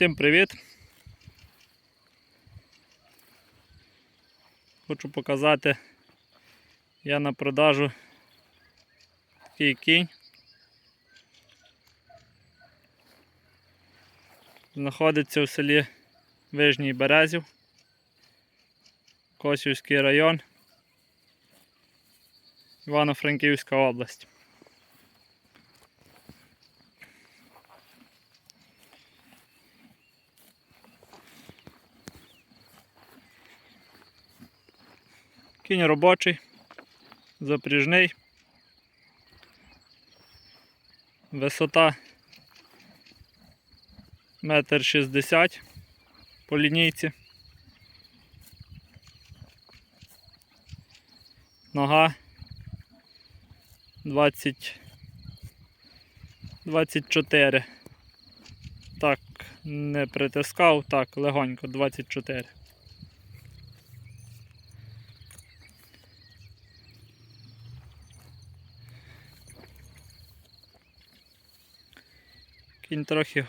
Всім привіт! Хочу показати, я на продажу такий кінь. Знаходиться в селі Вижній Березів, Косівський район, Івано-Франківська область. Кінь робочий, запряжний. Висота метр шістдесят по лінійці. Нога 20 24. Так, не притискав, так, легонько, 24. Кінь трохи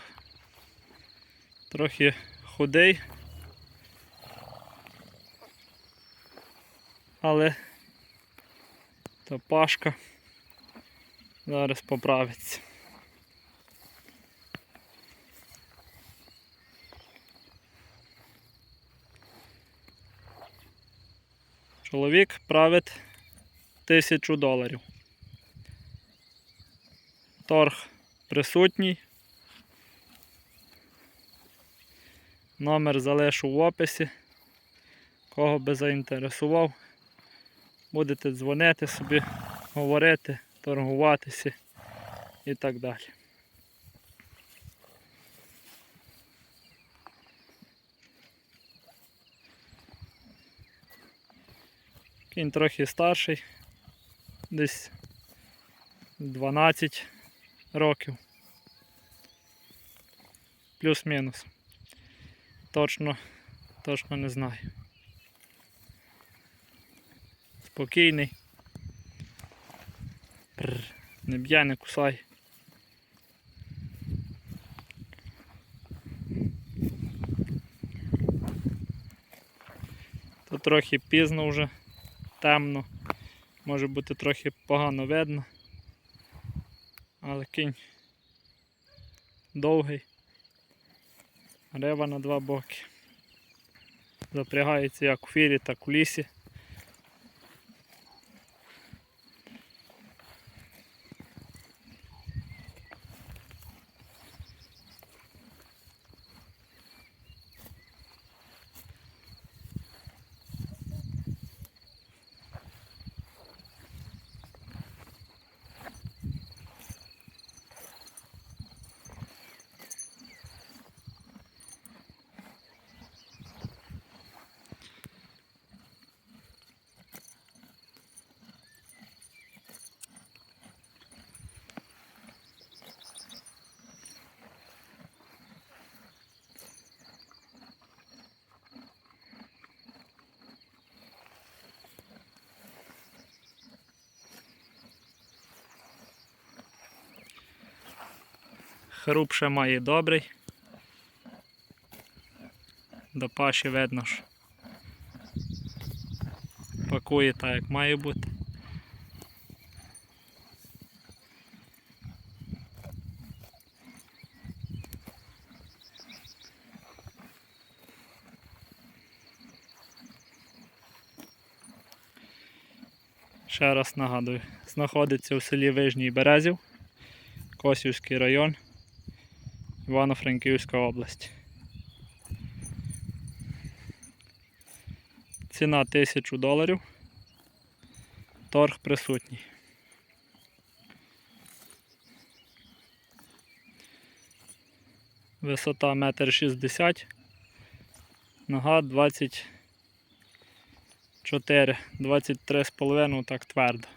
трохи худий. Але та пашка зараз поправиться. Чоловік править тисячу доларів. Торг присутній. Номер залишу в описі. Кого би заінтересував, будете дзвонити собі, говорити, торгуватися і так далі. Кінь трохи старший, десь 12 років. Плюс-мінус. Точно, точно не знаю. Спокійний. Не б'є, не кусай. Тут трохи пізно вже, темно, може бути трохи погано видно, але кінь довгий. Рева на два боки. Запрягається як у фірі, так у лісі. Хруп ще має добрий. До паші видно ж. Пакує так, як має бути. Ще раз нагадую, знаходиться у селі Вижній Березів, Косівський район, Івано-Франківська область. Ціна 1000 доларів. Торг присутній. Висота 1,60 м. Нога 24, 23,5 так твердо.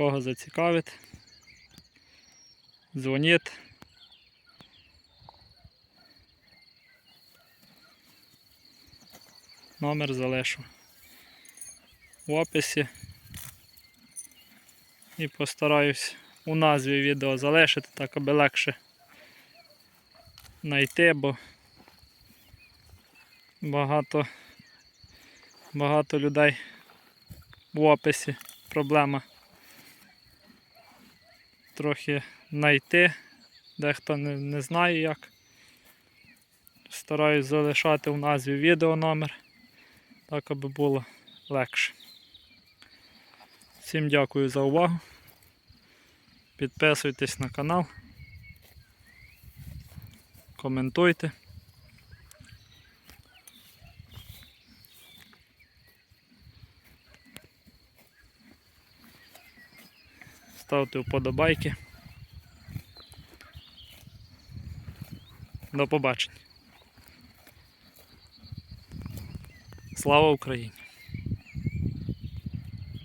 Кого зацікавить. Дзвоніть. Номер залишу в описі. І постараюсь у назві відео залишити, так аби легше знайти, бо багато, багато людей в описі проблема трохи знайти, дехто не, не знає як. Стараюсь залишати в назві відео номер, так аби було легше. Всім дякую за увагу. Підписуйтесь на канал. Коментуйте. Ставте вподобайки. До побачення. Слава Україні!